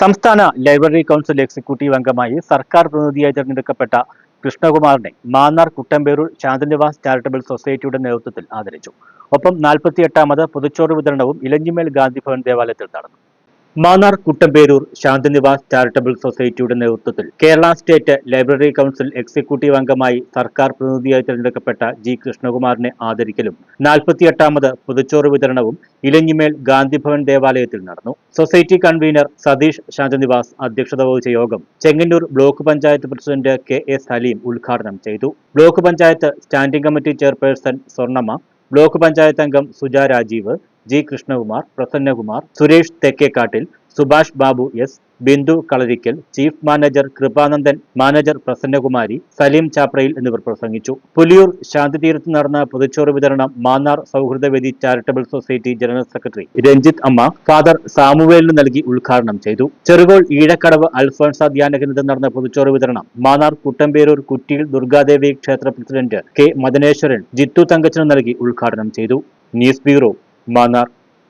സംസ്ഥാന library council executive അംഗമായി സർക്കാർ പ്രതിനിധിയായി തിരഞ്ഞെടുക്കപ്പെട്ട കൃഷ്ണകുമാറിനെ മാന്നാർ കുട്ടമ്പേരൂർ ശാന്തനിവാസ് ചാരിറ്റബിൾ സൊസൈറ്റിയുടെ നേതൃത്വത്തിൽ ആദരിച്ചു. ഒപ്പം നാൽപ്പത്തിയെട്ടാമത് പൊതുച്ചോറ് വിതരണവും ഇലഞ്ഞിമേൽ ഗാന്ധിഭവൻ ദേവാലയത്തിൽ നടന്നു. മാന്നാർ കുട്ടമ്പേരൂർ ശാന്തിനിവാസ് ചാരിറ്റബിൾ സൊസൈറ്റിയുടെ നേതൃത്വത്തിൽ Kerala state library council executive അംഗമായി സർക്കാർ പ്രതിനിധിയായി തിരഞ്ഞെടുക്കപ്പെട്ട ജി കൃഷ്ണകുമാറിനെ ആദരിക്കലും നാൽപ്പത്തിയെട്ടാമത് പുതുച്ചോറ് വിതരണവും ഇലഞ്ഞിമേൽ ഗാന്ധിഭവൻ ദേവാലയത്തിൽ നടന്നു. സൊസൈറ്റി കൺവീനർ സതീഷ് ശാന്തനിവാസ് അധ്യക്ഷത വഹിച്ച യോഗം Chengannur block panchayat president K A Saleem ഉദ്ഘാടനം ചെയ്തു. Block panchayat standing committee chairperson Swarnamma block panchayat അംഗം Suja Rajeev G Krishnakumar Prasannakumar Suresh Thekkekattil Subhash Babu S Bindu Kalarickal chief manager Kripanandan manager Prasannakumari Saleem Chaprayil എന്നിവർ പ്രസംഗിച്ചു. പുലിയൂർ ശാന്തിതീരത്ത് നടന്ന പൊതുച്ചോറ് വിതരണം Mannar Souhrudavedi charitable society general secretary Ranjith അമ്മ father സാമുവേലിന് നൽകി ഉദ്ഘാടനം ചെയ്തു. ചെറുകോൾ ഈഴക്കടവ് അൽഫോൺസ ധ്യാന കേന്ദ്രത്തിൽ നടന്ന പൊതുച്ചോറ് വിതരണം മാന്നാർ കുട്ടമ്പേരൂർ കുറ്റിയിൽ ദുർഗാദേവി ക്ഷേത്ര പ്രസിഡന്റ് കെ മദനേശ്വരൻ ജിത്തു തങ്കച്ചന് നൽകി ഉദ്ഘാടനം ചെയ്തു. News bureau Mannar